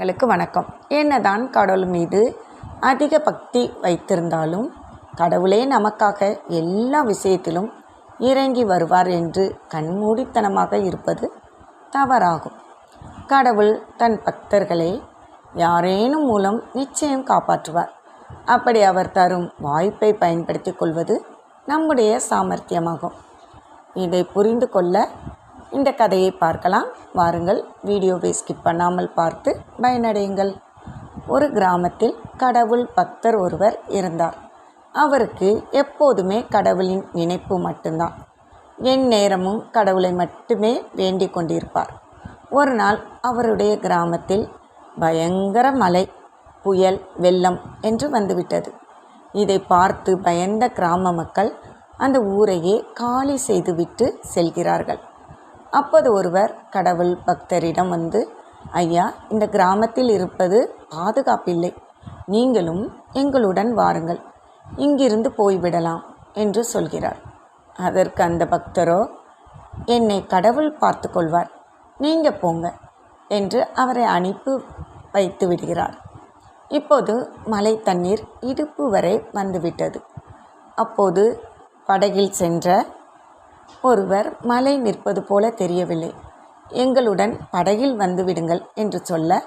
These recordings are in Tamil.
எங்களுக்கு வணக்கம். என்னதான் கடவுள் மீது அதிக பக்தி வைத்திருந்தாலும் கடவுளே நமக்காக எல்லா விஷயத்திலும் இறங்கி வருவார் என்று கண்மூடித்தனமாக இருப்பது தவறாகும். கடவுள் தன் பக்தர்களை யாரேனும் மூலம் நிச்சயம் காப்பாற்றுவார். அப்படி அவர் தரும் வாய்ப்பை பயன்படுத்தி கொள்வது நம்முடைய சாமர்த்தியமாகும். இதை புரிந்து கொள்ள இந்த கதையை பார்க்கலாம். வாருங்கள் வீடியோவை ஸ்கிப் பண்ணாமல் பார்த்து பயனடையுங்கள். ஒரு கிராமத்தில் கடவுள் பக்தர் ஒருவர் இருந்தார். அவருக்கு எப்போதுமே கடவுளின் நினைப்பு மட்டும்தான். என் நேரமும் கடவுளை மட்டுமே வேண்டிக் கொண்டிருப்பார். ஒரு நாள் அவருடைய கிராமத்தில் பயங்கர மழை புயல் வெள்ளம் என்று வந்துவிட்டது. இதை பார்த்து பயந்த கிராம மக்கள் அந்த ஊரையே காலி செய்துவிட்டு செல்கிறார்கள். அப்போது ஒருவர் கடவுள் பக்தரிடம் வந்து ஐயா இந்த கிராமத்தில் இருப்பது பாதுகாப்பில்லை. நீங்களும் எங்களுடன் வாருங்கள். இங்கிருந்து போய்விடலாம் என்று சொல்கிறார். அதற்கு அந்த பக்தரோ என்னை கடவுள் பார்த்து கொள்வார். நீங்கள் போங்க என்று அவரை அனுப்பி வைத்து விடுகிறார். இப்போது மழை தண்ணீர் இடுப்பு வரை வந்துவிட்டது. அப்போது படகில் சென்ற ஒருவர் மலை நிற்பது போல தெரியவில்லை. எங்களுடன் படகில் வந்து விடுங்கள் என்று சொல்ல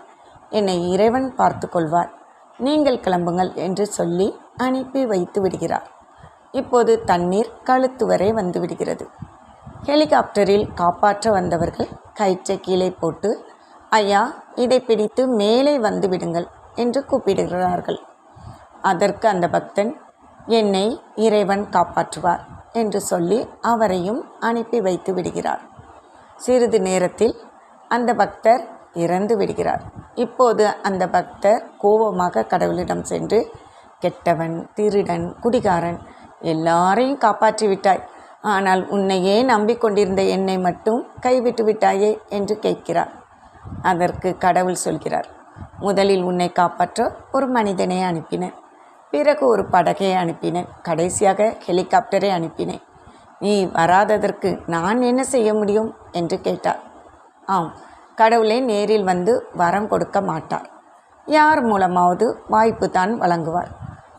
என்னை இறைவன் பார்த்து கொள்வார். நீங்கள் கிளம்புங்கள் என்று சொல்லி அனுப்பி வைத்து விடுகிறார். இப்போது தண்ணீர் கழுத்து வரை வந்து விடுகிறது. ஹெலிகாப்டரில் காப்பாற்ற வந்தவர்கள் கயிற்றை கீழே போட்டு ஐயா இதை பிடித்து மேலே வந்து விடுங்கள் என்று கூப்பிடுகிறார்கள். அதற்கு அந்த பக்தன் என்னை இறைவன் காப்பாற்றுவார். என்று சொல்லி அவரையும் அனுப்பி வைத்து விடுகிறார். சிறிது நேரத்தில் அந்த பக்தர் இறந்து விடுகிறார். இப்போது அந்த பக்தர் கோபமாக கடவுளிடம் சென்று கெட்டவன் திருடன் குடிகாரன் எல்லாரையும் காப்பாற்றி விட்டாய். ஆனால் உன்னையே நம்பிக்கொண்டிருந்த என்னை மட்டும் கைவிட்டு விட்டாயே? என்று கேட்கிறார். அதற்கு கடவுள் சொல்கிறார் முதலில் உன்னை காப்பாற்ற ஒரு மனிதனை அனுப்பினேன். பிறகு ஒரு படகை அனுப்பினேன். கடைசியாக ஹெலிகாப்டரை அனுப்பினேன். நீ வராததற்கு நான் என்ன செய்ய முடியும்? என்று கேட்டார் ஆம் கடவுளே நேரில் வந்து வரம் கொடுக்க மாட்டார். யார் மூலமாவது வாய்ப்பு தான் வழங்குவார்.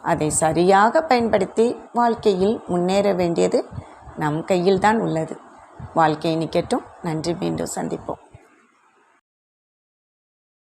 அதை சரியாக பயன்படுத்தி வாழ்க்கையில் முன்னேற வேண்டியது நம் கையில் தான் உள்ளது. வாழ்க்கையை நிற்கட்டும் நன்றி. மீண்டும் சந்திப்போம்.